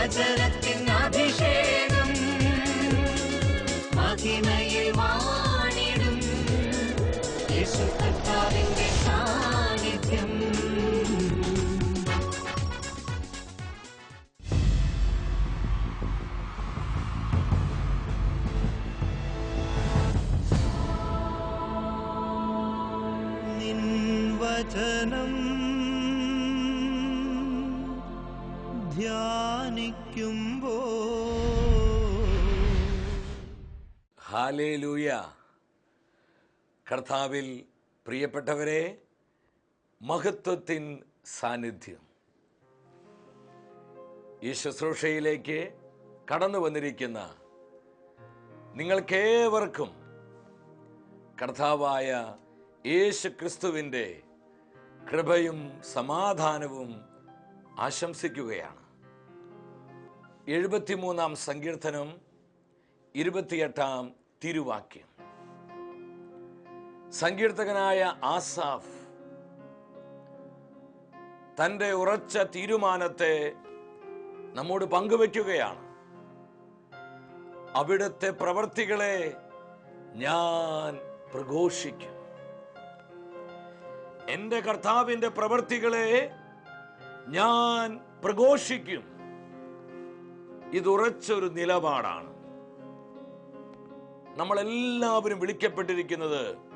വചനത്തിൻ അഭിഷേകം കർത്താവിൽ പ്രിയപ്പെട്ടവരെ മഹത്വത്തിൻ സാന്നിധ്യം. ഈ ശുശ്രൂഷയിലേക്ക് കടന്നു വന്നിരിക്കുന്ന നിങ്ങൾക്കേവർക്കും കർത്താവായ യേശു ക്രിസ്തുവിന്റെ കൃപയും സമാധാനവും ആശംസിക്കുകയാണ്. എഴുപത്തിമൂന്നാം സങ്കീർത്തനം ഇരുപത്തിയെട്ടാം തിരുവാക്യം. സങ്കീർത്തകനായ ആസാഫ് തന്റെ ഉറച്ച തീരുമാനത്തെ നമ്മോട് പങ്കുവയ്ക്കുകയാണ് അവിടുത്തെ പ്രവർത്തികളെ ഞാൻ പ്രഘോഷിക്കും. എന്റെ കർത്താവിന്റെ പ്രവർത്തികളെ ഞാൻ പ്രഘോഷിക്കും. ഇതുറച്ചൊരു നിലപാടാണ്. നമ്മളെല്ലാവരും വിളിക്കപ്പെട്ടിരിക്കുന്നത്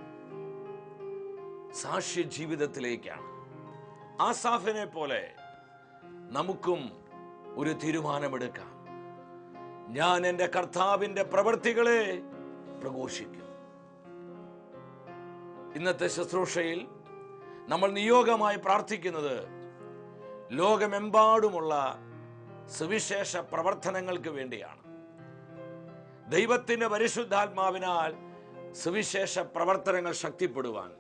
സാക്ഷ്യ ജീവിതത്തിലേക്കാണ് ആസാഫിനെ പോലെ നമുക്കും ഒരു തീരുമാനമെടുക്കാം. ഞാൻ എന്റെ കർത്താവിന്റെ പ്രവൃത്തികളെ പ്രഘോഷിക്കും. ഇന്നത്തെ ശുശ്രൂഷയിൽ നമ്മൾ നിയോഗമായി പ്രാർത്ഥിക്കുന്നത് ലോകമെമ്പാടുമുള്ള സുവിശേഷ പ്രവർത്തനങ്ങൾക്ക് വേണ്ടിയാണ്. ദൈവത്തിന്റെ പരിശുദ്ധാത്മാവിനാൽ സുവിശേഷ പ്രവർത്തനങ്ങൾ ശക്തിപ്പെടുവാൻ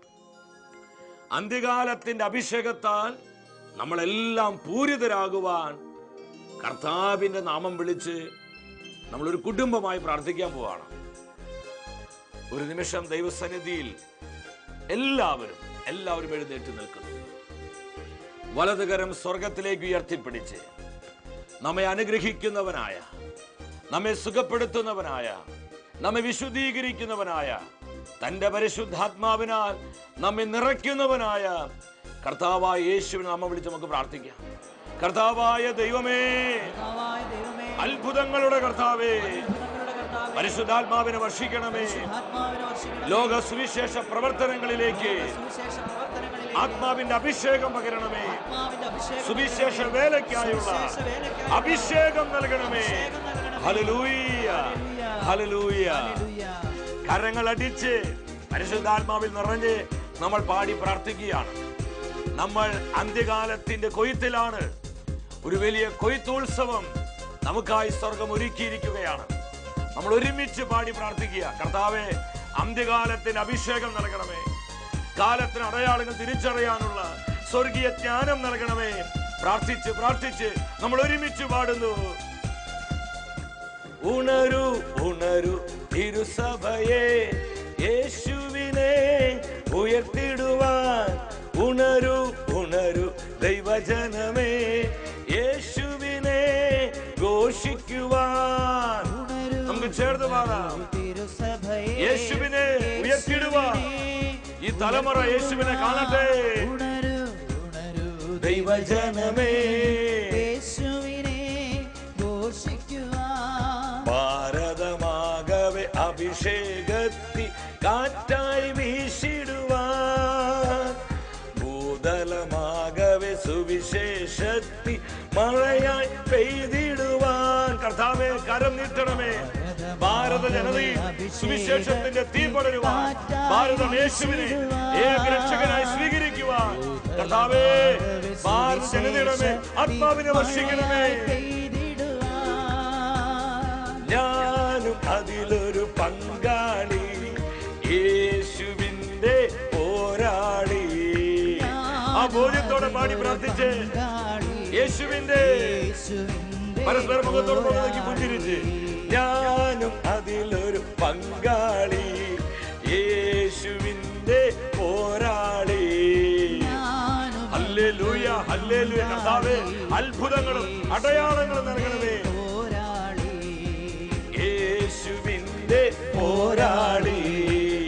അന്ത്യകാലത്തിന്റെ അഭിഷേകത്താൽ നമ്മളെല്ലാം പൂരിതരാകുവാൻ കർത്താവിന്റെ നാമം വിളിച്ച് നമ്മളൊരു കുടുംബമായി പ്രാർത്ഥിക്കാൻ പോവാണ്. ഒരു നിമിഷം ദൈവസന്നിധിയിൽ എല്ലാവരും എല്ലാവരും എഴുന്നേറ്റ് നിൽക്കുന്നു. വലതുകരം സ്വർഗത്തിലേക്ക് ഉയർത്തിപ്പിടിച്ച് നമ്മെ അനുഗ്രഹിക്കുന്നവനായ നമ്മെ സുഖപ്പെടുത്തുന്നവനായ നമ്മെ വിശുദ്ധീകരിക്കുന്നവനായ തന്റെ പരിശുദ്ധാത്മാവിനാൽ നമ്മെ നിറയ്ക്കുന്നവനായ കർത്താവായ യേശുവിനെ നമ്മ വിളിച്ച് നമുക്ക് പ്രാർത്ഥിക്കാം. കർത്താവായ ദൈവമേ അത്ഭുതങ്ങളുടെ കർത്താവേ പരിശുദ്ധാത്മാവിനെ വർഷിക്കണമേ. ലോക സുവിശേഷ പ്രവർത്തനങ്ങളിലേക്ക് ആത്മാവിന്റെ അഭിഷേകം പകരണമേ. സുവിശേഷ വേലയ്ക്കായുള്ള അഭിഷേകം നൽകണമേ. ഹലലൂയ നൽകണമേ. കരങ്ങൾ അടിച്ച് പരിശുദ്ധാത്മാവിൽ നിറഞ്ഞ് നമ്മൾ പാടി പ്രാർത്ഥിക്കുകയാണ്. നമ്മൾ അന്ത്യകാലത്തിന്റെ കൊയ്ത്തിലാണ്. ഒരു വലിയ കൊയ്ത്തോത്സവം നമുക്കായി സ്വർഗം ഒരുക്കിയിരിക്കുകയാണ്. നമ്മൾ ഒരുമിച്ച് പാടി പ്രാർത്ഥിക്കുക. കർത്താവെ അന്ത്യകാലത്തിന് അഭിഷേകം നൽകണമേ. കാലത്തിന് അടയാളങ്ങൾ തിരിച്ചറിയാനുള്ള സ്വർഗീയ ജ്ഞാനം നൽകണമേ. പ്രാർത്ഥിച്ച് പ്രാർത്ഥിച്ച് നമ്മൾ ഒരുമിച്ച് പാടുന്നു. ഉണരു ഉണരു തിരുസഭയെ യേശുവിനെ ഉയർത്തിടുവാൻ ഉണരു ഉണരു ദൈവജനമേ. യേശുവിനെ ഘോഷിക്കുവാൻ. നമുക്ക് ചേർന്ന് പാടാം. യേശുവിനെ ഉയർത്തിടുവാൻ. ഈ തലമുറ യേശുവിനെ കാണട്ടെ. ഉണരു ഉണരു ദൈവജനമേ. അഭിഷേകത്തി കാറ്റായി വീശിടുവാൻ. ഭൂതലമാകവെ സുവിശേഷത്തി മഴയായി പെയ്തിടുവാൻ. കർത്താവെ കരം നീട്ടണമേ. ഭാരത ജനതയിൽ സുവിശേഷത്തിന്റെ തീ പടരുവാൻ. ഭാരതം യേശുവിനെ ഏകരക്ഷകനായി സ്വീകരിക്കുവാൻ. കർത്താവേ ഭാരത ജനതയുടെ ആത്മാവിനെ വർഷിക്കണമേ. ഞാനും അതിലൊരു പങ്കാളി. യേശുവിന്റെ പോരാളി. ആ ബോധ്യത്തോടെ പാടി പ്രാർത്ഥിച്ച്. യേശുവിന്റെ പരസ്പര മുഖത്തോട് നോക്കി പുഞ്ചിരിച്ച്. ഞാനും അതിലൊരു പങ്കാളി. യേശുവിന്റെ പോരാളി. ഹല്ലേലൂയ ഹല്ലേലൂയ ഹല്ലേലൂയ കർത്താവേ അത്ഭുതങ്ങളും അടയാളങ്ങളും നൽകണമേ. പോരാളി.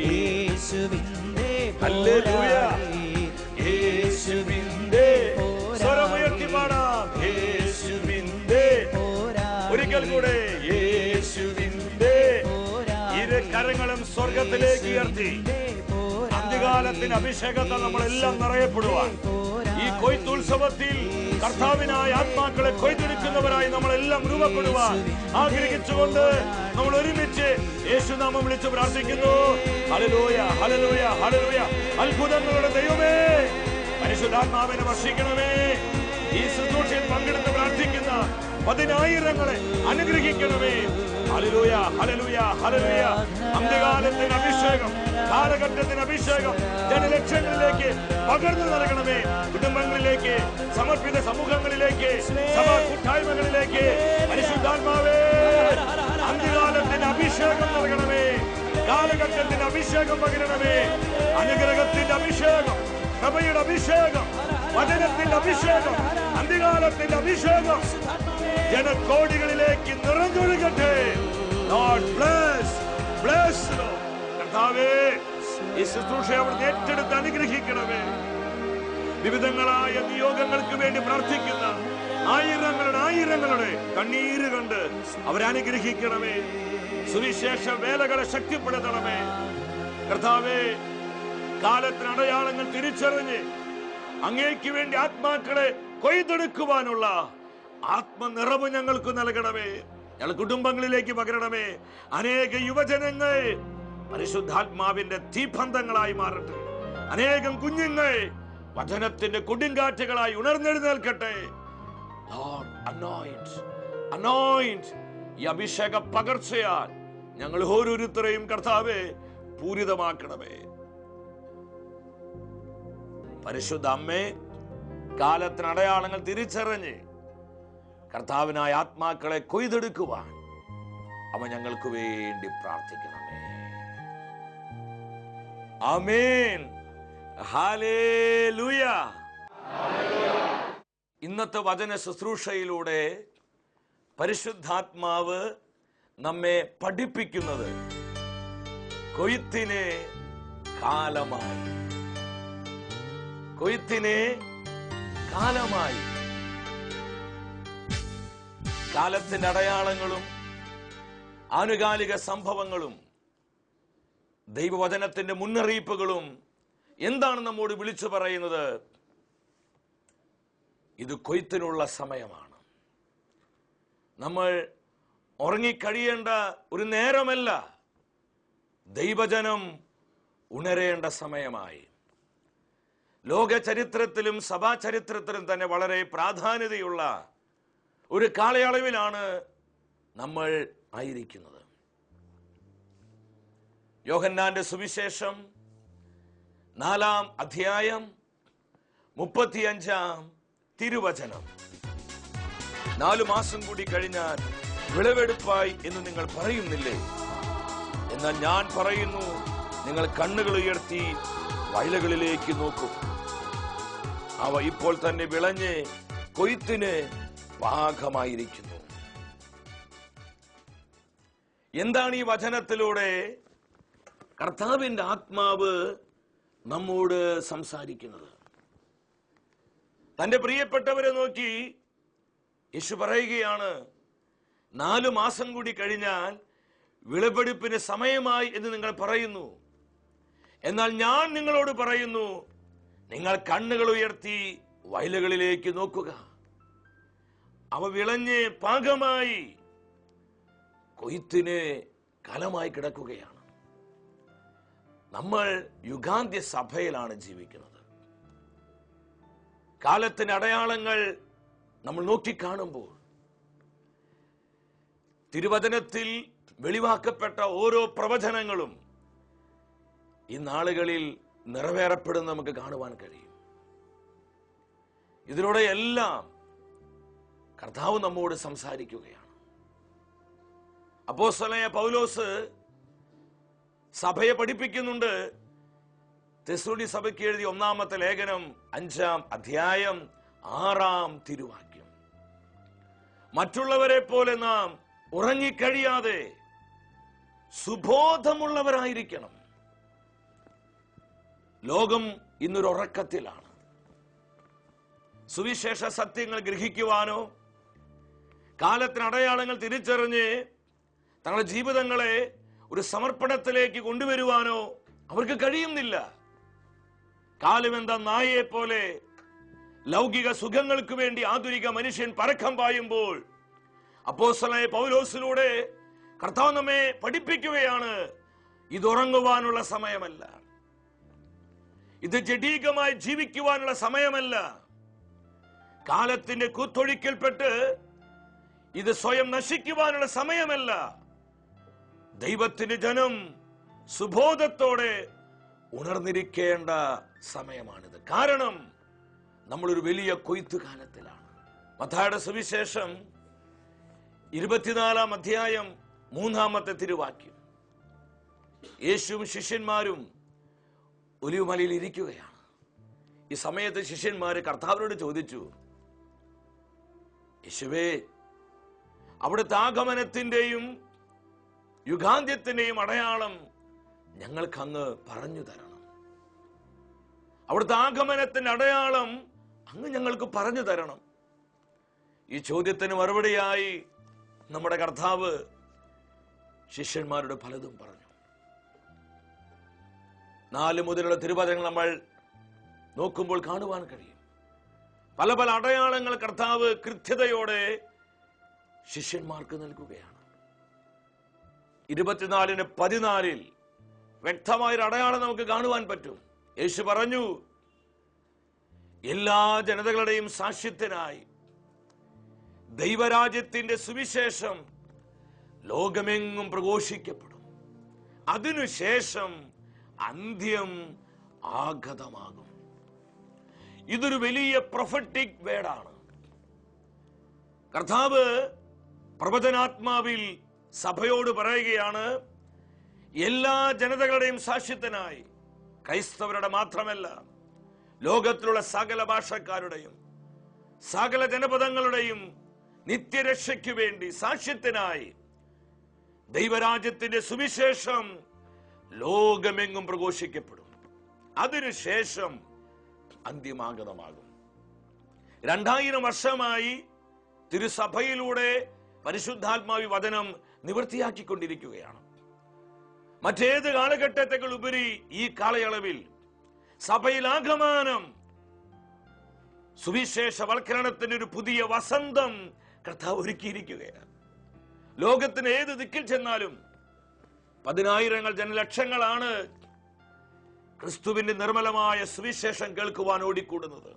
യേശുവിന്റെ ഹല്ലേലൂയ. പോരാളി. യേശുവിന്റെ സ്വരമുയർത്തി പാടാം. യേശുവിന്റെ പോരാളി. ഒരിക്കൽ കൂടെ യേശുവിന്റെ ഇരു കരങ്ങളും സ്വർഗത്തിലേക്ക് ഉയർത്തി. അന്ത്യകാലത്തിന് അഭിഷേകത്തെ നമ്മളെല്ലാം നിറയപ്പെടുവാൻ. ഈ കൊയ്ത്തുത്സവത്തിൽ കർത്താവിനായ ആത്മാക്കളെ കൊയ്തെടുക്കുന്നവരായി നമ്മളെല്ലാം രൂപപ്പെടുവാൻ ആഗ്രഹിച്ചുകൊണ്ട് നമ്മൾ ഒരുമിച്ച് യേശുനാമം വിളിച്ച് പ്രാർത്ഥിക്കുന്നു. ഹലലൂയ ഹലലൂയ ഹലലൂയ അത്ഭുതങ്ങളുടെ ദൈവമേ പരിശുദ്ധാത്മാവിനെ വർഷിക്കണമേ. ഈ ശുശ്രൂഷയിൽ പങ്കെടുത്ത് പ്രാർത്ഥിക്കുന്ന പതിനായിരങ്ങളെ അനുഗ്രഹിക്കണമേ. ഹലലൂയ ഹലലൂയ ഹലലൂയ അന്ത്യകാലത്തിന് അഭിഷേകം കാലഘട്ടത്തിന് അഭിഷേകം ജനലക്ഷങ്ങളിലേക്ക് പകർന്നു നൽകണമേ. കുടുംബങ്ങളിലേക്ക് സമർപ്പിത സമൂഹങ്ങളിലേക്ക് സഭാ കൂട്ടായ്മകളിലേക്ക്. പരിശുദ്ധാത്മാവേ അന്ത്യകാലത്തിന് അഭിഷേകം നൽകണമേ. കാലഘട്ടത്തിന് അഭിഷേകം പകരണമേ. അനുഗ്രഹത്തിന്റെ അഭിഷേകം കൃപയുടെ അഭിഷേകം വചനത്തിന്റെ അഭിഷേകം അന്ത്യകാലത്തിന്റെ അഭിഷേകം. ജനകോടികളിലേക്ക് നിറഞ്ഞൊഴുകട്ടെ. ഈ ശുശ്രൂഷ അവിടുന്ന് ഏറ്റെടുത്ത് അനുഗ്രഹിക്കണമേ. വിവിധങ്ങളായ നിയോഗങ്ങൾക്ക് വേണ്ടി പ്രാർത്ഥിക്കുന്ന ആയിരങ്ങളുടെ ആയിരങ്ങളുടെ കണ്ണീര് കണ്ട് അവരനുഗ്രഹിക്കണമേ. സുവിശേഷ വേലകളെ ശക്തിപ്പെടുത്തണമേ. കർത്താവേ കാലത്തിന് അടയാളങ്ങൾ തിരിച്ചറിഞ്ഞ് അങ്ങേക്ക് വേണ്ടി ആത്മാക്കളെ കൊയ്തെടുക്കുവാനുള്ള ആത്മനിറവ് ഞങ്ങൾക്ക് നൽകണമേ. ഞങ്ങൾ കുടുംബങ്ങളിലേക്ക് പകരണമേ. അനേക യുവജനങ്ങൾ പരിശുദ്ധാത്മാവിന്റെ തീപന്തങ്ങളായി മാറട്ടെ. അനേകം കുഞ്ഞുങ്ങൾ വചനത്തിന്റെ കൊടുങ്കാറ്റുകളായി ഉണർന്നെഴുന്നേൽക്കട്ടെ. Lord, anoint, anoint. ഈ അഭിഷേക പകർച്ചയാൽ ഞങ്ങൾ ഓരോരുത്തരെയും കർത്താവെ പൂരിതമാക്കണമേ. പരിശുദ്ധ അമ്മേ കാലത്തിന് അടയാളങ്ങൾ തിരിച്ചറിഞ്ഞ് കർത്താവിനായ ആത്മാക്കളെ കൊയ്തെടുക്കുവാൻ അവ ഞങ്ങൾക്ക് വേണ്ടി പ്രാർത്ഥിക്കണമേ. ആമേൻ. ഹാലേലൂയ ഇന്നത്തെ വചന ശുശ്രൂഷയിലൂടെ പരിശുദ്ധാത്മാവ് നമ്മെ പഠിപ്പിക്കുന്നത് കൊയ്ത്തിന് കാലമായി. കൊയ്ത്തിന് കാലമായി. കാലത്തിന്റെ അടയാളങ്ങളും ആനുകാലിക സംഭവങ്ങളും ദൈവവചനത്തിന്റെ മുന്നറിയിപ്പുകളും എന്താണ് നമ്മോട് വിളിച്ചു പറയുന്നത്? ഇത് കൊയ്ത്തിനുള്ള സമയമാണ്. നമ്മൾ ഉറങ്ങിക്കഴിയേണ്ട ഒരു നേരമല്ല ദൈവജനം ഉണരേണ്ട സമയമായി. ലോക ചരിത്രത്തിലും സഭാ ചരിത്രത്തിലും തന്നെ വളരെ പ്രാധാന്യതയുള്ള ഒരു കാലയളവിലാണ് നമ്മൾ ആയിരിക്കുന്നത്. യോഹന്നാന്റെ സുവിശേഷം നാലാം അധ്യായം മുപ്പത്തിയഞ്ചാം തിരുവചനം. നാലു മാസം കൂടി കഴിഞ്ഞാൽ വിളവെടുപ്പായി എന്ന് നിങ്ങൾ പറയുന്നില്ലേ? എന്നാൽ ഞാൻ പറയുന്നു നിങ്ങൾ കണ്ണുകൾ ഉയർത്തി വയലുകളിലേക്ക് നോക്കും. അവ ഇപ്പോൾ തന്നെ വിളഞ്ഞ് കൊയ്ത്തിന് പാകമായിരിക്കുന്നു. എന്താണ് ഈ വചനത്തിലൂടെ കർത്താവിന്റെ ആത്മാവ് നമ്മോട് സംസാരിക്കുന്നത്? തന്റെ പ്രിയപ്പെട്ടവരെ നോക്കി യേശു പറയുകയാണ് നാലു മാസം കൂടി കഴിഞ്ഞാൽ വിളവെടുപ്പിന് സമയമായി എന്ന് നിങ്ങൾ പറയുന്നു. എന്നാൽ ഞാൻ നിങ്ങളോട് പറയുന്നു നിങ്ങൾ കണ്ണുകൾ ഉയർത്തി വയലുകളിലേക്ക് നോക്കുക. അവ വിളഞ്ഞ് പാകമായി കൊയ്ത്തിന് കലമായി കിടക്കുകയാണ്. നമ്മൾ യുഗാന്ത്യ സഭയിലാണ് ജീവിക്കുന്നത്. കാലത്തിന്റെ അടയാളങ്ങൾ നമ്മൾ നോക്കിക്കാണുമ്പോൾ തിരുവചനത്തിൽ വെളിവാക്കപ്പെട്ട ഓരോ പ്രവചനങ്ങളും ഈ നാളുകളിൽ നിറവേറപ്പെടുന്ന നമുക്ക് കാണുവാൻ കഴിയും. ഇതിലൂടെ എല്ലാം കർത്താവ് നമ്മോട് സംസാരിക്കുകയാണ്. അപ്പോസ്തലനായ പൗലോസ് സഭയെ പഠിപ്പിക്കുന്നുണ്ട്. തെസ്സുടി സഭയ്ക്ക് എഴുതിയ ഒന്നാമത്തെ ലേഖനം അഞ്ചാം അധ്യായം ആറാം തിരുവാക്യം. മറ്റുള്ളവരെ പോലെ നാം ഉറങ്ങിക്കഴിയാതെ സുബോധമുള്ളവരായിരിക്കണം. ലോകം ഇന്നൊരു ഉറക്കത്തിലാണ്. സുവിശേഷ സത്യങ്ങൾ ഗ്രഹിക്കുവാനോ കാലത്തിന് അടയാളങ്ങൾ തിരിച്ചറിഞ്ഞ് തങ്ങളുടെ ജീവിതങ്ങളെ ഒരു സമർപ്പണത്തിലേക്ക് കൊണ്ടുവരുവാനോ അവർക്ക് കഴിയുന്നില്ല. കാലം എന്താ നായയെ പോലെ ലൗകിക സുഖങ്ങൾക്ക് വേണ്ടി ആധുനിക മനുഷ്യൻ പരക്കം പായുമ്പോൾ അപ്പോസ്തലനായ പൗലോസിലൂടെ കർത്താവ് നമ്മെ പഠിപ്പിക്കുകയാണ് ഇതുറങ്ങുവാനുള്ള സമയമല്ല. ഇത് ജഡീകമായി ജീവിക്കുവാനുള്ള സമയമല്ല. കാലത്തിന്റെ കുത്തൊഴിക്കൽപ്പെട്ട് ഇത് സ്വയം നശിക്കുവാനുള്ള സമയമല്ല. ദൈവത്തിന്റെ ജനം സുബോധത്തോടെ ഉണർന്നിരിക്കേണ്ട സമയമാണിത്. കാരണം നമ്മളൊരു വലിയ കൊയ്ത്ത് കാലത്തിലാണ്. മഥായുടെ സുവിശേഷം ഇരുപത്തിനാലാം അധ്യായം മൂന്നാമത്തെ തിരുവാക്യം. യേശുവും ശിഷ്യന്മാരും ഒലിവുമലയിൽ ഇരിക്കുകയാണ്. ഈ സമയത്ത് ശിഷ്യന്മാർ കർത്താവിനോട് ചോദിച്ചു യേശുവേ അവിടുത്തെ ആഗമനത്തിന്റെയും യുഗാന്ത്യത്തിന്റെയും അടയാളം ഞങ്ങൾക്കങ്ങ് പറഞ്ഞു തരണം അവിടുത്തെ ആഗമനത്തിന്റെ അടയാളം അങ്ങ് ഞങ്ങൾക്ക് പറഞ്ഞു തരണം. ഈ ചോദ്യത്തിന് മറുപടിയായി നമ്മുടെ കർത്താവ് ശിഷ്യന്മാരുടെ പലതും പറഞ്ഞു. നാല് മുതലുള്ള തിരുവചനങ്ങൾ നമ്മൾ നോക്കുമ്പോൾ കാണുവാൻ കഴിയും. പല പല അടയാളങ്ങൾ കർത്താവ് കൃത്യതയോടെ ശിഷ്യന്മാർക്ക് നൽകുകയാണ്. ഇരുപത്തിനാലിന് പതിനാലിൽ വ്യക്തമായൊരു അടയാളം നമുക്ക് കാണുവാൻ പറ്റും. യേശു പറഞ്ഞു എല്ലാ ജനതകളുടെയും സാക്ഷ്യത്തിനായി ദൈവരാജ്യത്തിന്റെ സുവിശേഷം ലോകമെങ്ങും പ്രഘോഷിക്കപ്പെടും. അതിനുശേഷം അന്ത്യം ആഗതമാകും. ഇതൊരു വലിയ പ്രൊഫറ്റിക് വേടാണ് കർത്താവ് പ്രവചനാത്മാവിൽ സഭയോട് പറയുകയാണ് എല്ലാ ജനതകളുടെയും സാക്ഷ്യത്തിനായി ക്രൈസ്തവരുടെ മാത്രമല്ല ലോകത്തിലുള്ള സകല ഭാഷക്കാരുടെയും സകല ജനപദങ്ങളുടെയും നിത്യരക്ഷയ്ക്ക് വേണ്ടി സാക്ഷ്യത്തിനായി ദൈവരാജ്യത്തിന്റെ സുവിശേഷം ലോകമെങ്ങും പ്രഘോഷിക്കപ്പെടും. അതിനുശേഷം അന്തിമാഗതമാകും. രണ്ടായിരം വർഷമായി തിരുസഭയിലൂടെ പരിശുദ്ധാത്മാവി വചനം നിവൃത്തിയാക്കിക്കൊണ്ടിരിക്കുകയാണ്. മറ്റേത് കാലഘട്ടത്തെക്കാൾ ഉപരി ഈ കാലയളവിൽ സഭയിൽ ആഗമാനം സുവിശേഷവൽക്കരണത്തിന് ഒരു പുതിയ വസന്തം കഥ ഒരുക്കിയിരിക്കുകയാണ്. ലോകത്തിന് ഏത് ദിക്കിൽ ചെന്നാലും പതിനായിരങ്ങൾ ജനലക്ഷങ്ങളാണ് ക്രിസ്തുവിന്റെ നിർമ്മലമായ സുവിശേഷം കേൾക്കുവാൻ ഓടിക്കൂടുന്നത്.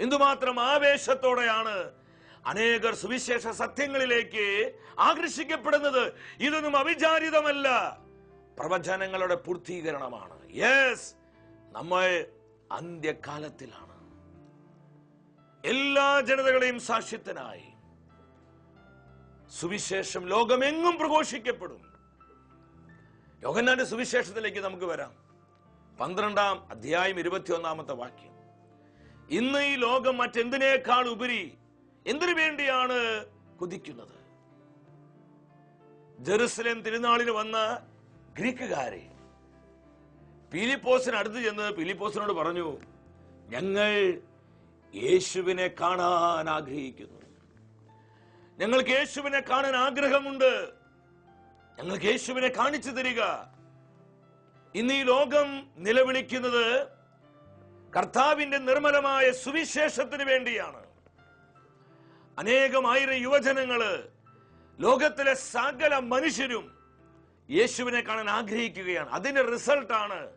എന്തുമാത്രം ആവേശത്തോടെയാണ് അനേകർ സുവിശേഷ സത്യങ്ങളിലേക്ക് ആകർഷിക്കപ്പെടുന്നത്? ഇതൊന്നും അവിചാരിതമല്ല. പ്രവചനങ്ങളുടെ പൂർത്തീകരണമാണ്. യെസ് നമ്മൾ അന്ത്യകാലത്തിലാണ്. എല്ലാ ജനതകളെയും സാക്ഷ്യത്തിനായി സുവിശേഷം ലോകമെങ്ങും പ്രഘോഷിക്കപ്പെടും. യോഗന്നാന്റെ സുവിശേഷത്തിലേക്ക് നമുക്ക് വരാം. പന്ത്രണ്ടാം അധ്യായം ഇരുപത്തിയൊന്നാമത്തെ വാക്യം. ഇന്ന് ഈ ലോകം മറ്റെന്തിനേക്കാൾ ഉപരി എന്തിനു വേണ്ടിയാണ് കുതിക്കുന്നത്? ജെറുസലേം തിരുനാളിന് വന്ന ഗ്രീക്കുകാരെ പീലിപ്പോസിന് അടുത്ത് ചെന്ന് പീലിപ്പോസിനോട് പറഞ്ഞു ഞങ്ങൾ യേശുവിനെ കാണാൻ ആഗ്രഹിക്കുന്നു. ഞങ്ങൾക്ക് യേശുവിനെ കാണാൻ ആഗ്രഹമുണ്ട്. ഞങ്ങൾക്ക് യേശുവിനെ കാണിച്ചു തരിക. ഇന്ന് ഈ ലോകം നിലവിളിക്കുന്നത് കർത്താവിന്റെ നിർമ്മലമായ സുവിശേഷത്തിന് വേണ്ടിയാണ്. അനേകം ആയിരം യുവജനങ്ങൾ ലോകത്തിലെ സകല മനുഷ്യരും യേശുവിനെ കാണാൻ ആഗ്രഹിക്കുകയാണ്. അതിന്റെ റിസൾട്ടാണ്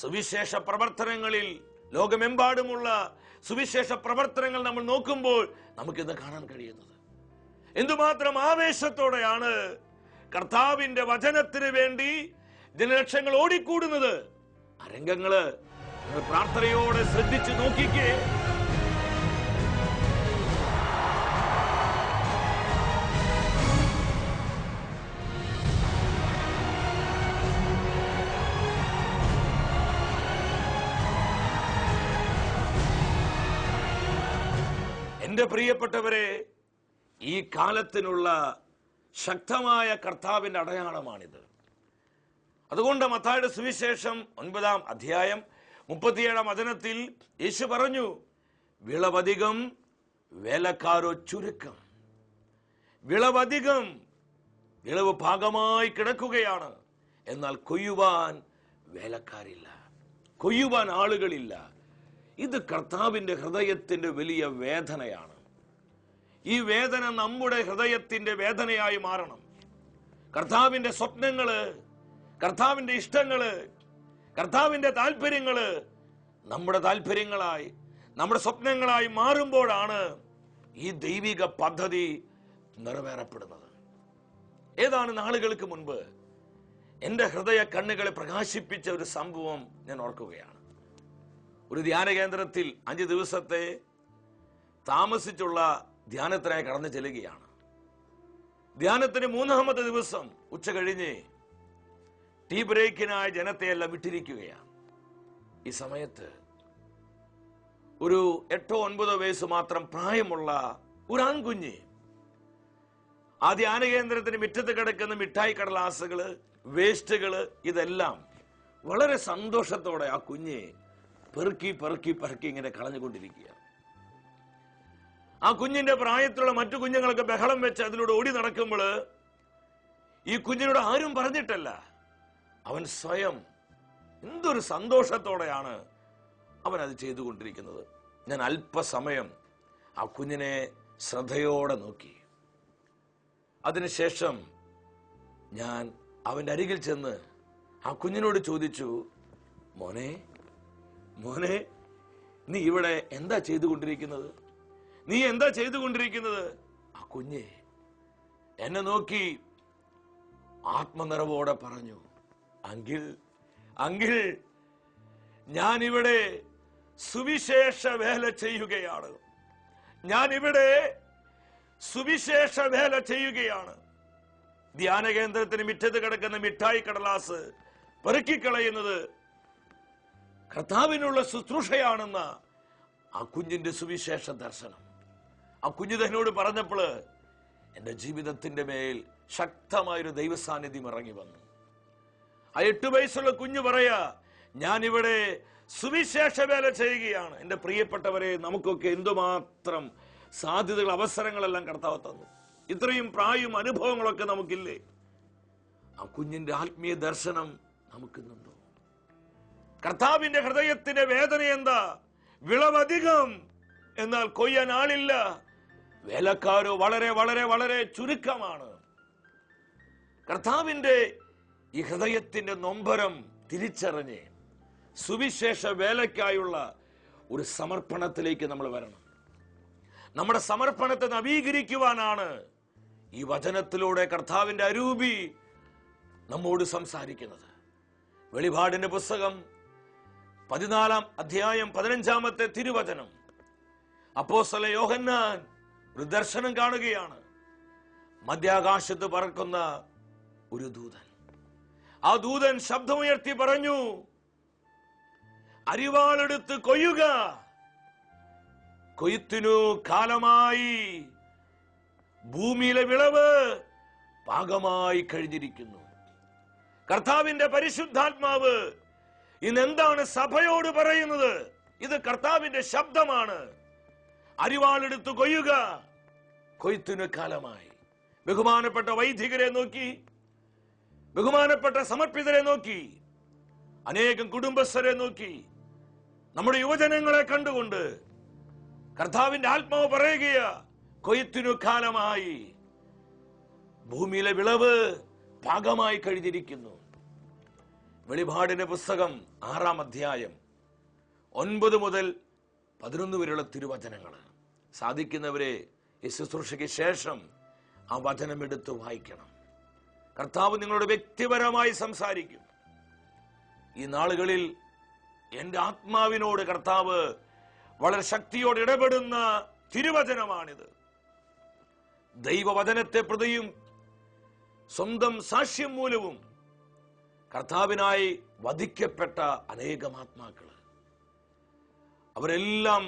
സുവിശേഷ പ്രവർത്തനങ്ങളിൽ ലോകമെമ്പാടുമുള്ള സുവിശേഷ പ്രവർത്തനങ്ങൾ നമ്മൾ നോക്കുമ്പോൾ നമുക്കിന്ന് കാണാൻ കഴിയുന്നത്. എന്തുമാത്രം ആവേശത്തോടെയാണ് കർത്താവിന്റെ വചനത്തിന് വേണ്ടി ജനലക്ഷങ്ങൾ ഓടിക്കൂടുന്നത്. രംഗങ്ങൾ പ്രാർത്ഥനയോടെ ശ്രദ്ധിച്ചു നോക്കിക്കേ. എന്റെ പ്രിയപ്പെട്ടവരെ ഈ കാലത്തിനുള്ള ശക്തമായ കർത്താവിന്റെ അടയാളമാണിത്. അതുകൊണ്ട് മത്തായുടെ സുവിശേഷം ഒൻപതാം അധ്യായം മുപ്പത്തിയേഴാം വചനത്തിൽ യേശു പറഞ്ഞു വിളവധികം വേലക്കാരോ ചുരുക്കം. വിളവധികം വിളവ് ഭാഗമായി കിടക്കുകയാണ്. എന്നാൽ കൊയ്യുവാൻ വേലക്കാരില്ല. കൊയ്യുവാൻ ആളുകളില്ല. ഇത് കർത്താവിന്റെ ഹൃദയത്തിന്റെ വലിയ വേദനയാണ്. ഈ വേദന നമ്മുടെ ഹൃദയത്തിന്റെ വേദനയായി മാറണം. കർത്താവിന്റെ സ്വപ്നങ്ങൾ കർത്താവിന്റെ ഇഷ്ടങ്ങൾ കർത്താവിന്റെ താല്പര്യങ്ങൾ നമ്മുടെ താല്പര്യങ്ങളായി നമ്മുടെ സ്വപ്നങ്ങളായി മാറുമ്പോഴാണ് ഈ ദൈവിക പദ്ധതി നിറവേറപ്പെടുന്നത്. ഏതാണ് നാളുകൾക്ക് മുൻപ് എന്റെ ഹൃദയ കണ്ണുകളെ പ്രകാശിപ്പിച്ച ഒരു സംഭവം ഞാൻ ഓർക്കുകയാണ്. ഒരു ധ്യാന കേന്ദ്രത്തിൽ അഞ്ച് ദിവസത്തെ താമസിച്ചുള്ള ധ്യാനത്തിനായി കടന്നു ചെല്ലുകയാണ്. ധ്യാനത്തിന് മൂന്നാമത്തെ ദിവസം ഉച്ച കഴിഞ്ഞ് ടീ ബ്രേക്കിനായി ജനത്തെയെല്ലാം വിട്ടിരിക്കുകയാണ്. ഈ സമയത്ത് ഒരു എട്ടോ ഒൻപതോ വയസ്സ് മാത്രം പ്രായമുള്ള ഒരു ആൺകുഞ്ഞ് ആ ധ്യാന കേന്ദ്രത്തിന് മുറ്റത്ത് കിടക്കുന്ന മിഠായി കടലാസുകൾ വേസ്റ്റുകൾ ഇതെല്ലാം വളരെ സന്തോഷത്തോടെ ആ കുഞ്ഞ് പെറുക്കി പെറുക്കി പെറുക്കി ഇങ്ങനെ കളഞ്ഞുകൊണ്ടിരിക്കുക ആ കുഞ്ഞിന്റെ പ്രായത്തിലുള്ള മറ്റു കുഞ്ഞുങ്ങളൊക്കെ ബഹളം വെച്ച് അതിലൂടെ ഓടി നടക്കുമ്പോൾ ഈ കുഞ്ഞിനോട് ആരും പറഞ്ഞിട്ടല്ല. അവൻ സ്വയം എന്തൊരു സന്തോഷത്തോടെയാണ് അവൻ അത് ചെയ്തുകൊണ്ടിരിക്കുന്നത്. ഞാൻ അല്പസമയം ആ കുഞ്ഞിനെ ശ്രദ്ധയോടെ നോക്കി. അതിനുശേഷം ഞാൻ അവന്റെ അരികിൽ ചെന്ന് ആ കുഞ്ഞിനോട് ചോദിച്ചു മോനെ മോനെ നീ ഇവിടെ എന്താ ചെയ്തുകൊണ്ടിരിക്കുന്നത്? നീ എന്താ ചെയ്തുകൊണ്ടിരിക്കുന്നത്? ആ കുഞ്ഞെ എന്നെ നോക്കി ആത്മനിറവോടെ പറഞ്ഞു അങ്കിൽ അങ്കിൽ ഞാൻ ഞാനിവിടെ സുവിശേഷ വേല ചെയ്യുകയാണ്. ഞാനിവിടെ സുവിശേഷ വേല ചെയ്യുകയാണ്. ധ്യാന കേന്ദ്രത്തിന് മിറ്റത്ത് കിടക്കുന്ന മിഠായി കടലാസ് പെറുക്കിക്കളയുന്നത് കർത്താവിനുള്ള ശുശ്രൂഷയാണെന്ന ആ കുഞ്ഞിന്റെ സുവിശേഷ ദർശനം. ആ കുഞ്ഞു തന്നോട് പറഞ്ഞപ്പോൾ എന്റെ ജീവിതത്തിന്റെ മേൽ ശക്തമായൊരു ദൈവസാന്നിധ്യം ഇറങ്ങി വന്നു. ആ എട്ട് വയസ്സുള്ള കുഞ്ഞു പറയാ ഞാനിവിടെ സുവിശേഷ വേല ചെയ്യുകയാണ്. എന്റെ പ്രിയപ്പെട്ടവരെ നമുക്കൊക്കെ എന്തുമാത്രം സാധ്യതകൾ അവസരങ്ങളെല്ലാം കർത്താവ് തന്നു. ഇത്രയും പ്രായവും അനുഭവങ്ങളൊക്കെ നമുക്കില്ലേ? ആ കുഞ്ഞിന്റെ ആത്മീയ ദർശനം നമുക്കിന്നുണ്ടോ കർത്താവിന്റെ ഹൃദയത്തിന്റെ വേദന എന്താ? വിളവധികം. എന്നാൽ കൊയ്യാൻ ആളില്ല. വേലക്കാരോ വളരെ വളരെ വളരെ ചുരുക്കമാണ്. കർത്താവിന്റെ ഈ ഹൃദയത്തിന്റെ നൊമ്പരം തിരിച്ചറിഞ്ഞ് സുവിശേഷ വേലയ്ക്കായുള്ള ഒരു സമർപ്പണത്തിലേക്ക് നമ്മൾ വരണം. നമ്മുടെ സമർപ്പണത്തെ നവീകരിക്കുവാനാണ് ഈ വചനത്തിലൂടെ കർത്താവിന്റെ അരൂപി നമ്മോട് സംസാരിക്കുന്നത്. വെളിപാടിന്റെ പുസ്തകം പതിനാലാം അധ്യായം പതിനഞ്ചാമത്തെ തിരുവചനം. അപ്പോസ്തല യോഹന്നാൻ ഒരു ദർശനം കാണുകയാണ്. മധ്യാകാശത്ത് പറക്കുന്ന ഒരു ദൂതൻ. ആ ദൂതൻ ശബ്ദമുയർത്തി പറഞ്ഞു അരിവാളെടുത്ത് കൊയ്യുക. കൊയ്ത്തിനു കാലമായി ഭൂമിയിലെ വിളവ് പാകമായി കഴിഞ്ഞിരിക്കുന്നു. കർത്താവിന്റെ പരിശുദ്ധാത്മാവ് ഇന്ന് എന്താണ് സഭയോട് പറയുന്നത്? ഇത് കർത്താവിന്റെ ശബ്ദമാണ്. അരിവാളെടുത്ത് കൊയ്യുക. കൊയ്ത്തിനു കാലമായി. ബഹുമാനപ്പെട്ട വൈദികരെ നോക്കി. ബഹുമാനപ്പെട്ട സമർപ്പിതരെ നോക്കി. അനേകം കുടുംബസ്ഥരെ നോക്കി. നമ്മുടെ യുവജനങ്ങളെ കണ്ടുകൊണ്ട് കർത്താവിന്റെ ആത്മാവ് പറയുകയ കൊയ്ത്തിനു കാലമായി. ഭൂമിയിലെ വിളവ് പാകമായി കഴിഞ്ഞിരിക്കുന്നു വെളിപാടിന്റെ പുസ്തകം ആറാം അധ്യായം ഒൻപത് മുതൽ പതിനൊന്ന് വരെയുള്ള തിരുവചനങ്ങൾ. സാധിക്കുന്നവരെ ഈ ശുശ്രൂഷയ്ക്ക് ശേഷം ആ വചനം എടുത്ത് വായിക്കണം. കർത്താവ് നിങ്ങളോട് വ്യക്തിപരമായി സംസാരിക്കും. ഈ നാളുകളിൽ എന്റെ ആത്മാവിനോട് കർത്താവ് വളരെ ശക്തിയോട് ഇടപെടുന്ന തിരുവചനമാണിത്. ദൈവവചനത്തെ പ്രതിയും സ്വന്തം സാക്ഷ്യം മൂലവും കർത്താവിനായി വധിക്കപ്പെട്ട അനേകം ആത്മാക്കൾ. അവരെല്ലാം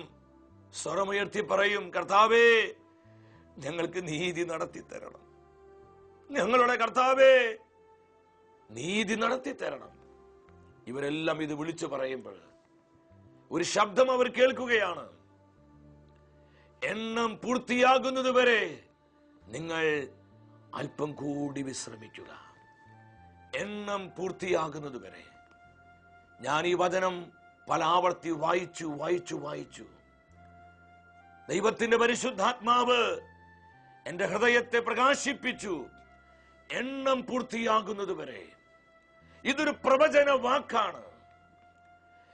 സ്വരമുയർത്തി പറയും കർത്താവേ ഞങ്ങൾക്ക് നീതി നടത്തി തരണം ഞങ്ങളുടെ കർത്താവേ നീതി നടത്തി തരണം ഇവരെല്ലാം ഇത് വിളിച്ചു പറയുമ്പോൾ ഒരു ശബ്ദം അവർ കേൾക്കുകയാണ്. എണ്ണം പൂർത്തിയാകുന്നതുവരെ നിങ്ങൾ അല്പം കൂടി വിശ്രമിക്കുക. എണ്ണം പൂർത്തിയാകുന്നത് വരെ ഞാൻ ഈ വചനം പല ആവർത്തി വായിച്ചു വായിച്ചു വായിച്ചു. ദൈവത്തിന്റെ പരിശുദ്ധാത്മാവ് എന്റെ ഹൃദയത്തെ പ്രകാശിപ്പിച്ചു. എണ്ണം പൂർത്തിയാകുന്നത് വരെ. ഇതൊരു പ്രവചന വാക്കാണ്.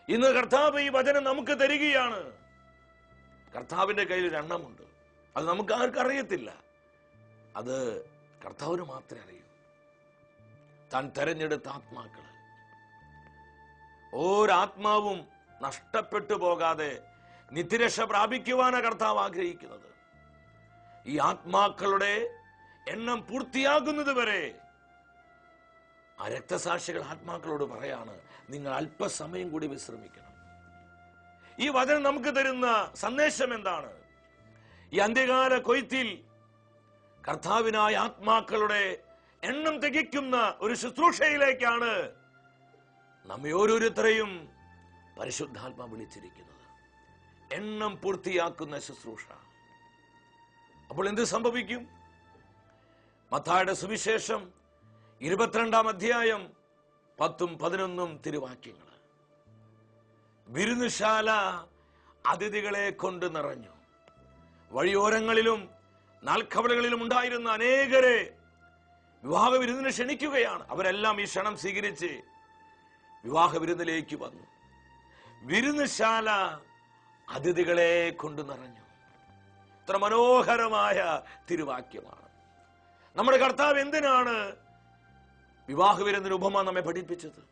ഇന്ന് കർത്താവ് ഈ വചനം നമുക്ക് തരികയാണ്. കർത്താവിന്റെ കയ്യിൽ ഒരു എണ്ണമുണ്ട്. അത് നമുക്ക് ആർക്കും അറിയത്തില്ല. അത് കർത്താവിന് മാത്രമേ അറിയൂ. താൻ തെരഞ്ഞെടുത്ത ആത്മാക്കൾ. ഓരാത്മാവും നഷ്ടപ്പെട്ടു പോകാതെ നിത്യരക്ഷ പ്രാപിക്കുവാന കർത്താവ് ആഗ്രഹിക്കുന്നത്. ഈ ആത്മാക്കളുടെ എണ്ണം പൂർത്തിയാകുന്നത് വരെ ആ രക്തസാക്ഷികൾ ആത്മാക്കളോട് പറയാണ് നിങ്ങൾ അല്പസമയം കൂടി വിശ്രമിക്കണം. ഈ വചനം നമുക്ക് തരുന്ന സന്ദേശം എന്താണ്? ഈ അന്ത്യകാല കൊയ്ത്തിൽ കർത്താവിനായ ആത്മാക്കളുടെ എണ്ണം തികയ്ക്കുന്ന ഒരു ശുശ്രൂഷയിലേക്കാണ് നമ്മെ ഓരോരുത്തരെയും പരിശുദ്ധാത്മ വിളിച്ചിരിക്കുന്നത്. എണ്ണം പൂർത്തിയാക്കുന്ന ശുശ്രൂഷ. അപ്പോൾ എന്ത് സംഭവിക്കും? മത്തായുടെ സുവിശേഷം ഇരുപത്തിരണ്ടാം അധ്യായം പത്തും പതിനൊന്നും തിരുവാക്യങ്ങൾ വിരുന്നുശാല അതിഥികളെ കൊണ്ട് നിറഞ്ഞു. വഴിയോരങ്ങളിലും നാൽക്കവലകളിലും ഉണ്ടായിരുന്ന അനേകരെ വിവാഹ വിരുന്നിന് ക്ഷണിക്കുകയാണ്. അവരെല്ലാം ഈ ക്ഷണം സ്വീകരിച്ച് വിവാഹ വിരുന്നിലേക്ക് വന്നു. വിരുന്നുശാല അതിഥികളെ കൊണ്ടു നിറഞ്ഞു. ഇത്ര മനോഹരമായ തിരുവാക്യമാണ്. നമ്മുടെ കർത്താവ് എന്തിനാണ് വിവാഹ വിരുന്നിന് ഉപമ നമ്മെ പഠിപ്പിച്ചത്?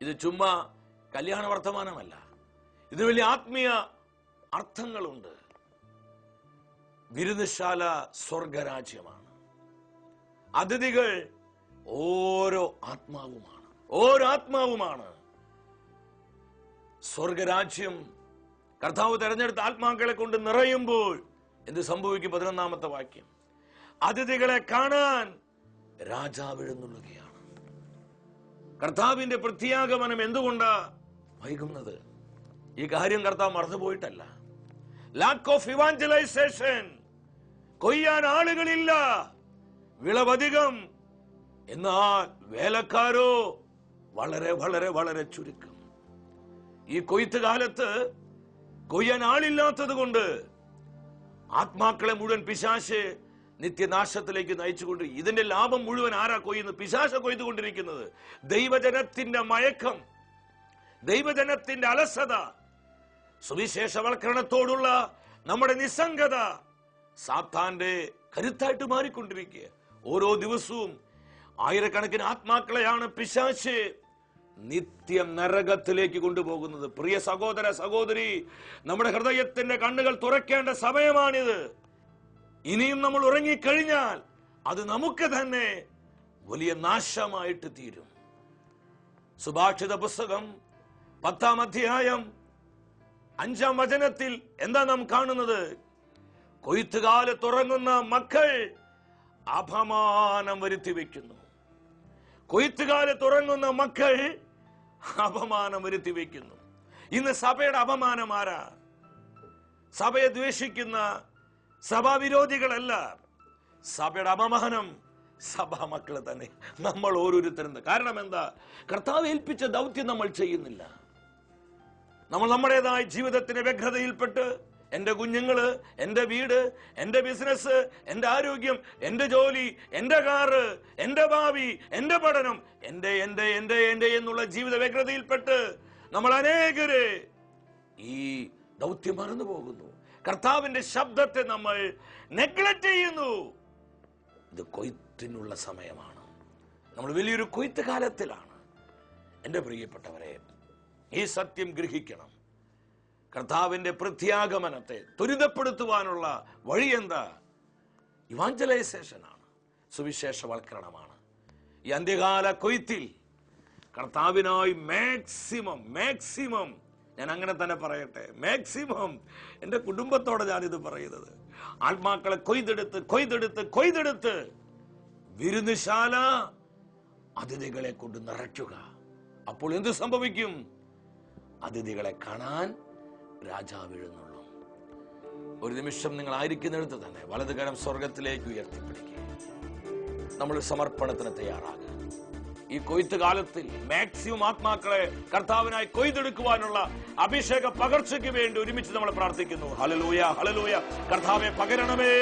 ഇത് ചുമ്മാ കല്യാണ വർത്തമാനമല്ല ഇതിന് വലിയ ആത്മീയ അർത്ഥങ്ങളുണ്ട്. വിരുന്നുശാല സ്വർഗരാജ്യമാണ്. അതിഥികൾ ഓരോ ആത്മാവുമാണ്. ഓരോ ആത്മാവുമാണ്. സ്വർഗരാജ്യം കർത്താവ് തെരഞ്ഞെടുത്ത ആത്മാക്കളെ കൊണ്ട് നിറയുമ്പോൾ എന്ത് സംഭവിക്കും? പതിനൊന്നാമത്തെ വാക്യം. അതിഥികളെ കാണാൻ രാജാവ് എഴുന്നള്ളുകയാണ്. കർത്താവിന്റെ പ്രത്യാഗമനം എന്തുകൊണ്ടാ വൈകുന്നത്? ഈ കാര്യം കർത്താവ് മറന്നുപോയിട്ടല്ല. ലാക്ക് ഓഫ് ഇവാഞ്ചലൈസേഷൻ കൊയ്യാൻ ആളുകളില്ല. വിളവധികം. എന്നാൽ വേലക്കാരോ വളരെ വളരെ വളരെ ചുരുക്കം. ഈ കൊയ്ത്ത് കാലത്ത് കൊയ്യാൻ ആളില്ലാത്തത് കൊണ്ട് ആത്മാക്കളെ മുഴുവൻ പിശാശ് നിത്യനാശത്തിലേക്ക് നയിച്ചുകൊണ്ട് ഇതിന്റെ ലാഭം മുഴുവൻ ആരാ കൊയ്യുന്നത്? പിശാശ കൊയ്തുകൊണ്ടിരിക്കുന്നത് ദൈവജനത്തിന്റെ മയക്കം ദൈവജനത്തിന്റെ അലസത സുവിശേഷവൽക്കരണത്തോടുള്ള നമ്മുടെ നിസ്സംഗത സാത്താന്റെ കരുത്തായിട്ട് മാറിക്കൊണ്ടിരിക്കുക. ഓരോ ദിവസവും ആയിരക്കണക്കിന് ആത്മാക്കളെയാണ് പിശാച്ച് നിത്യം നരകത്തിലേക്ക് കൊണ്ടുപോകുന്നത്. പ്രിയ സഹോദര സഹോദരി നമ്മുടെ ഹൃദയത്തിന്റെ കണ്ണുകൾ തുറക്കേണ്ട സമയമാണിത്. ഇനിയും നമ്മൾ ഉറങ്ങിക്കഴിഞ്ഞാൽ അത് നമുക്ക് തന്നെ വലിയ നാശമായിട്ട് തീരും. സുഭാഷിത പുസ്തകം പത്താം അധ്യായം അഞ്ചാം വചനത്തിൽ എന്താ നാം കാണുന്നത്? കൊയ്ത്തുകാലത്തുറങ്ങുന്ന മക്കൾ അപമാനം വരുത്തി വെക്കുന്നു കൊയ്ത്തുകാലത്ത് ഉറങ്ങുന്ന മക്കൾ അപമാനം വരുത്തി വയ്ക്കുന്നു. ഇന്ന് സഭയുടെ അപമാനം ആരാ? സഭയെ ദ്വേഷിക്കുന്ന സഭാവിരോധികളല്ല. സഭയുടെ അപമാനം സഭാ മക്കൾ തന്നെ. നമ്മൾ ഓരോരുത്തരും കാരണം എന്താ? കർത്താവ് ഏൽപ്പിച്ച ദൗത്യം നമ്മൾ ചെയ്യുന്നില്ല. നമ്മൾ നമ്മുടേതായ ജീവിതത്തിന്റെ വ്യഗ്രതയിൽപ്പെട്ട് എന്റെ കുഞ്ഞുങ്ങൾ എന്റെ വീട് എന്റെ ബിസിനസ് എന്റെ ആരോഗ്യം എന്റെ ജോലി എന്റെ കാറ് എന്റെ ഭാവി എന്റെ പഠനം എന്റെ എന്റെ എന്റെ എന്റെ എന്നുള്ള ജീവിത വ്യഗ്രതയിൽപ്പെട്ട് നമ്മൾ അനേകര് ഈ ദൗത്യം മറന്നു പോകുന്നു. കർത്താവിന്റെ ശബ്ദത്തെ നമ്മൾ നെഗ്ലക്ട് ചെയ്യുന്നു. ഇത് കൊയ്ത്തിനുള്ള സമയമാണ്. നമ്മൾ വലിയൊരു കൊയ്ത്ത് കാലത്തിലാണ്. എന്റെ പ്രിയപ്പെട്ടവരെ ഈ സത്യം ഗ്രഹിക്കണം. കർത്താവിന്റെ പ്രത്യാഗമനത്തെ ത്വരിതപ്പെടുത്തുവാനുള്ള വഴി എന്താ? ഇവാഞ്ചലൈസേഷനാണ്. സുവിശേഷവൽക്കരണമാണ്. ഈ അന്ത്യകാല കൊയ്ത്തിൽ കർത്താവിനായി മാക്സിമം മാക്സിമം ഞാൻ അങ്ങനെ തന്നെ പറയട്ടെ മാക്സിമം എന്റെ കുടുംബത്തോടെ ഞാനിത് പറയുന്നത്. ആത്മാക്കളെ കൊയ്തെടുത്ത് കൊയ്തെടുത്ത് കൊയ്തെടുത്ത് വിരുന്നുശാല അതിഥികളെ കൊണ്ട് നിറയ്ക്കുക. അപ്പോൾ എന്ത് സംഭവിക്കും? അതിഥികളെ കാണാൻ രാജാവ് എഴുന്നള്ളും ഒരു നിമിഷം നിങ്ങൾ ആയിരിക്കുന്നിടത്ത് തന്നെ വലതുകരം സ്വർഗത്തിലേക്ക് ഉയർത്തിപ്പിടിക്കുക. നമ്മൾ സമർപ്പണത്തിന് തയ്യാറാകുക. ഈ കൊയ്ത്ത് കാലത്തിൽ മാക്സിമം ആത്മാക്കളെ കർത്താവിനായി കൊയ്തെടുക്കുവാനുള്ള അഭിഷേക പകർച്ചയ്ക്ക് വേണ്ടി ഒരുമിച്ച് നമ്മൾ പ്രാർത്ഥിക്കുന്നു. ഹലലൂയ ഹലലൂയ കർത്താവെ പകരണമേ.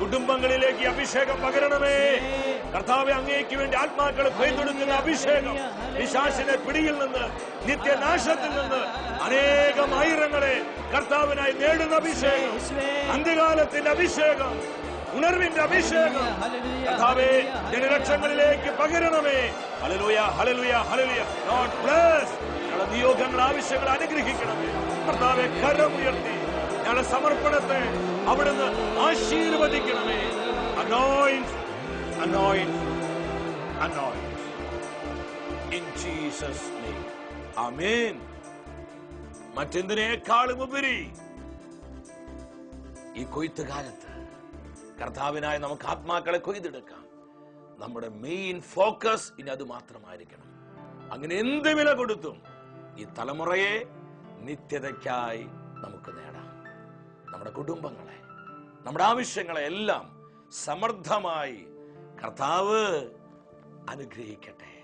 കുടുംബങ്ങളിലേക്ക് അഭിഷേകം പകരണമേ. കർത്താവെ അങ്ങേക്ക് വേണ്ടി ആത്മാക്കളെ കൊയ്തെടുക്കുന്ന അഭിഷേകം. വിശാസിനെ പിടിയിൽ നിന്ന് നിത്യനാശത്തിൽ നിന്ന് അനേകം ആയിരങ്ങളെ കർത്താവിനായി നേടുന്ന അഭിഷേകം അന്ത്യകാലത്തിന്റെ അഭിഷേകം ഉണർവിന്റെ അഭിഷേകം. കർത്താവേ ജനലക്ഷങ്ങളിലേക്ക് പകരണമേ. ഹലലുയ ഹലലുയ ഹലലുയ ഗോഡ് ബ്ലസ് ഞങ്ങളുടെ നിയോഗങ്ങൾ ആവശ്യങ്ങൾ അനുഗ്രഹിക്കണമേ. കർത്താവെ കരമുയർത്തി ഞങ്ങളുടെ സമർപ്പണത്തെ അവിടുന്ന് ആശീർവദിക്കണമേ. Anoints anoints anoint in Jesus name amen മറ്റെന്തിനേക്കാളും ഉപരി ഈ കൊയ്ത്ത് കാലത്ത് കർത്താവിനായി നമുക്ക് ആത്മാക്കളെ കൊയ്തെടുക്കാം. നമ്മുടെ മെയിൻ ഫോക്കസ് ഇനി അത് മാത്രമായിരിക്കണം. അങ്ങനെ എന്ത് വില കൊടുത്തും ഈ തലമുറയെ നിത്യതയ്ക്കായി നമുക്ക് നേടാം. നമ്മുടെ കുടുംബങ്ങളെ നമ്മുടെ ആവശ്യങ്ങളെ എല്ലാം സമർത്ഥമായി കർത്താവ് അനുഗ്രഹിക്കട്ടെ.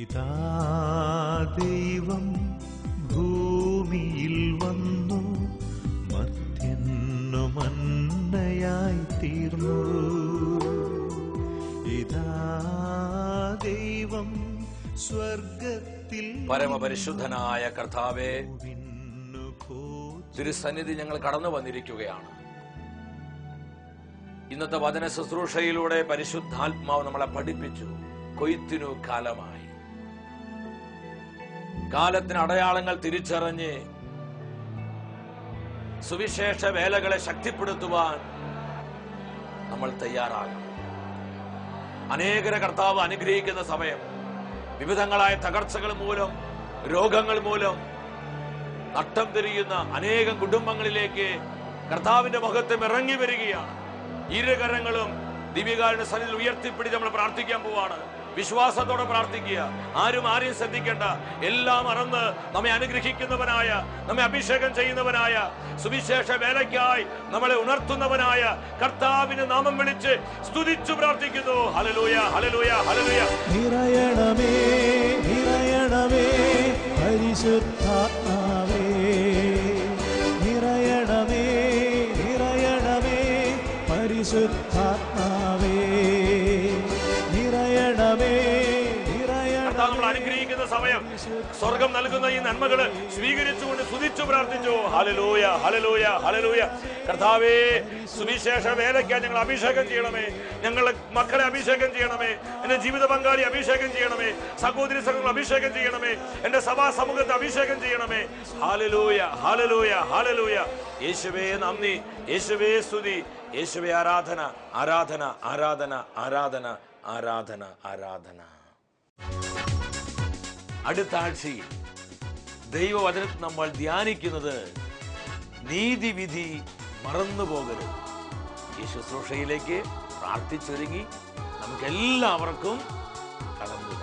ഇതാ ദൈവം ഭൂമിയിൽ വന്നു മത്യന്നു മന്നയായി തീർന്നു. ഇതാ ദൈവം സ്വർഗത്തിൽ പരമപരിശുദ്ധനായ കർത്താവെ തിരുസന്നിധി ഞങ്ങൾ കടന്നു വന്നിരിക്കുകയാണ്. ഇന്നത്തെ വചന ശുശ്രൂഷയിലൂടെ പരിശുദ്ധാത്മാവ് നമ്മളെ പഠിപ്പിച്ചു. കൊയ്ത്തിനു കാലമായി. കാലത്തിന് അടയാളങ്ങൾ തിരിച്ചറിഞ്ഞ് സുവിശേഷ വേലകളെ ശക്തിപ്പെടുത്തുവാൻ നമ്മൾ തയ്യാറാകണം. അനേകര കർത്താവ് അനുഗ്രഹിക്കുന്ന സമയം. വിവിധങ്ങളായ തകർച്ചകൾ മൂലം രോഗങ്ങൾ മൂലം നട്ടം തിരിയുന്ന അനേകം കുടുംബങ്ങളിലേക്ക് കർത്താവിന്റെ മുഖത്തും ഇറങ്ങി വരികയാണ്. ഇരുകരങ്ങളും ദിവ്യകാരുടെ സന്നിധിയിൽ ഉയർത്തിപ്പിടിച്ച് നമ്മൾ പ്രാർത്ഥിക്കാൻ പോവാണ്. വിശ്വാസത്തോടെ പ്രാർത്ഥിക്കുക. ആരും ആരെയും ശ്രദ്ധിക്കേണ്ട. എല്ലാം മറന്ന് നമ്മെ അനുഗ്രഹിക്കുന്നവനായ നമ്മെ അഭിഷേകം ചെയ്യുന്നവനായ സുവിശേഷ വേലയ്ക്കായി നമ്മളെ ഉണർത്തുന്നവനായ കർത്താവിന് നാമം വിളിച്ച് സ്തുതിച്ചു പ്രാർത്ഥിക്കുന്നു. ഹലലൂയ ഹലലൂയ ഹലലൂയ നിറയണമേ നിറയണമേ പരിശുദ്ധാത്മാവേ. നിറയണമേ നിറയണമേ പരിശുദ്ധാത്മാവേ സമയം. സ്വർഗം നൽകുന്ന ഈ നന്മകൾ സ്വീകരിച്ചുകൊണ്ട് സ്തുതിച്ചു പ്രാർത്ഥിച്ചു. ഹലലൂയ ഹലലൂയ ഹലലൂയ കർത്താവേ സുവിശേഷ വേലയ്ക്കാൻ ഞങ്ങൾ അഭിഷേകം ചെയ്യണമേ. ഞങ്ങളെ മക്കളെ അഭിഷേകം ചെയ്യണമേ. എന്റെ ജീവിത പങ്കാളി അഭിഷേകം ചെയ്യണമേ. സഹോദരി സംഘങ്ങൾ അഭിഷേകം ചെയ്യണമേ. എന്റെ സഭാ സമൂഹത്തെ അഭിഷേകം ചെയ്യണമേ. ഹാലലൂയ ഹാലലൂയ ഹാലലൂയ യേശുവേ നന്ദി. യേശുവേ സ്തുതി. യേശുവേ ആരാധന ആരാധന ആരാധന ആരാധന ആരാധന ആരാധന. അടുത്ത ആഴ്ചയിൽ ദൈവവചനത്തിൽ നമ്മൾ ധ്യാനിക്കുന്നത് നീതിവിധി മറന്നു പോകരുത്. ഈ ശുശ്രൂഷയിലേക്ക് പ്രാർത്ഥിച്ചൊരുങ്ങി. നമുക്ക് എല്ലാവർക്കും കടന്നു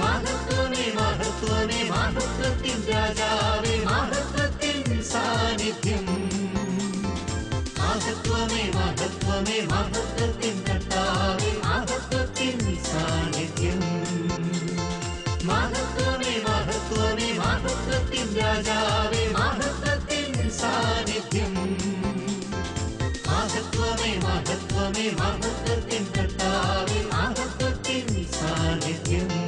മഹത്വമേ മഹത്വമേ മഹത്വത്തിൻ രാജാവേ മഹത്വത്തിൻ സാന്നിധ്യം. மகத்துவமே மகத்துவமே மகத்துவத்தின் கட்டாவே மகத்துவத்தின் சாநித்தியம் மகத்துவமே மகத்துவமே மகத்துவத்தின் ராஜாவே மகத்துவத்தின் சாநித்தியம் மகத்துவமே மகத்துவமே மகத்துவத்தின் கட்டாவே மகத்துவத்தின் சாநித்தியம்